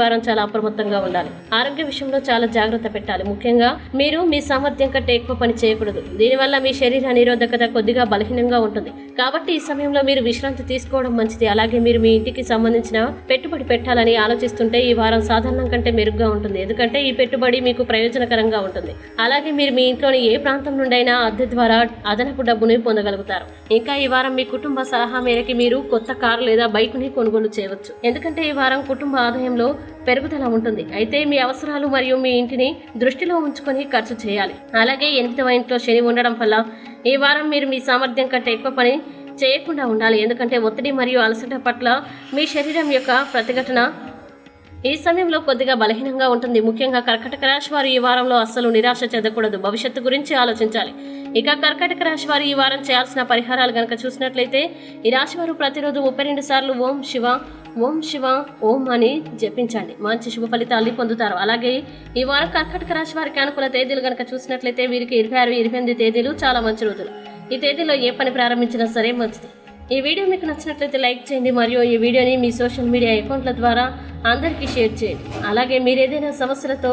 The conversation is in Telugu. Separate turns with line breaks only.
వారం చాలా అప్రమత్తంగా ఉండాలి. ఆరోగ్య విషయంలో చాలా జాగ్రత్త పెట్టాలి. ముఖ్యంగా మీరు మీ సామర్థ్యం కంటే ఎక్కువ పని చేయకూడదు. దీనివల్ల మీ శరీర నిరోధకత కొద్దిగా బలహీనంగా ఉంటుంది. కాబట్టి ఈ సమయంలో మీరు విశ్రాంతి తీసుకోవడం మంచిది. అలాగే మీరు మీ ఇంటికి సంబంధించిన పెట్టుబడి పెట్టాలని ఆలోచిస్తుంటే ఈ వారం సాధారణం కంటే మెరుగ్గా ఉంటుంది. ఎందుకంటే ఈ పెట్టుబడి మీకు ప్రయోజనకరంగా ఉంటుంది. అలాగే మీరు మీ ఇంట్లోని ఏ ప్రాంతం నుండైనా అద్దె ద్వారా అదనపు డబ్బుని పొందగలుగుతారు. ఇంకా ఈ వారం మీ కుటుంబ సలహా మేరకి మీరు కొత్త కారు లేదా బైక్ని కొనుగోలు చేయవచ్చు. ఎందుకంటే ఈ వారం కుటుంబ ఆదాయంలో పెరుగుదల ఉంటుంది. అయితే మీ అవసరాలు మరియు మీ ఇంటిని దృష్టిలో ఉంచుకొని ఖర్చు చేయాలి. అలాగే ఎనిమిదవ ఇంట్లో శని ఉండడం వల్ల ఈ వారం మీరు మీ సామర్థ్యం కంటే ఎక్కువ పని చేయకుండా ఉండాలి. ఎందుకంటే ఒత్తిడి మరియు అలసట పట్ల మీ శరీరం యొక్క ప్రతిఘటన ఈ సమయంలో కొద్దిగా బలహీనంగా ఉంటుంది. ముఖ్యంగా కర్కటక రాశి వారు ఈ వారంలో అస్సలు నిరాశ చెందకూడదు. భవిష్యత్తు గురించి ఆలోచించాలి. ఇక కర్కటక రాశి వారు ఈ వారం చేయాల్సిన పరిహారాలు గనక చూసినట్లయితే ఈ రాశి వారు ప్రతిరోజు ముప్పై రెండు సార్లు ఓం శివ ఓం శివ ఓం అని జపించండి మంచి శుభ ఫలితాల్ని పొందుతారు. అలాగే ఈ వారం కర్కటక రాశి వారికి అనుకూల తేదీలు గనక చూసినట్లయితే వీరికి ఇరవై ఆరు ఇరవై ఎనిమిది తేదీలు చాలా మంచి రోజులు. ఈ తేదీలో ఏ పని ప్రారంభించినా సరే మంచిది. ఈ వీడియో మీకు నచ్చినట్లయితే లైక్ చేయండి మరియు ఈ వీడియోని మీ సోషల్ మీడియా అకౌంట్ల ద్వారా అందరికీ షేర్ చేయండి. అలాగే మీరు ఏదైనా సమస్యలతో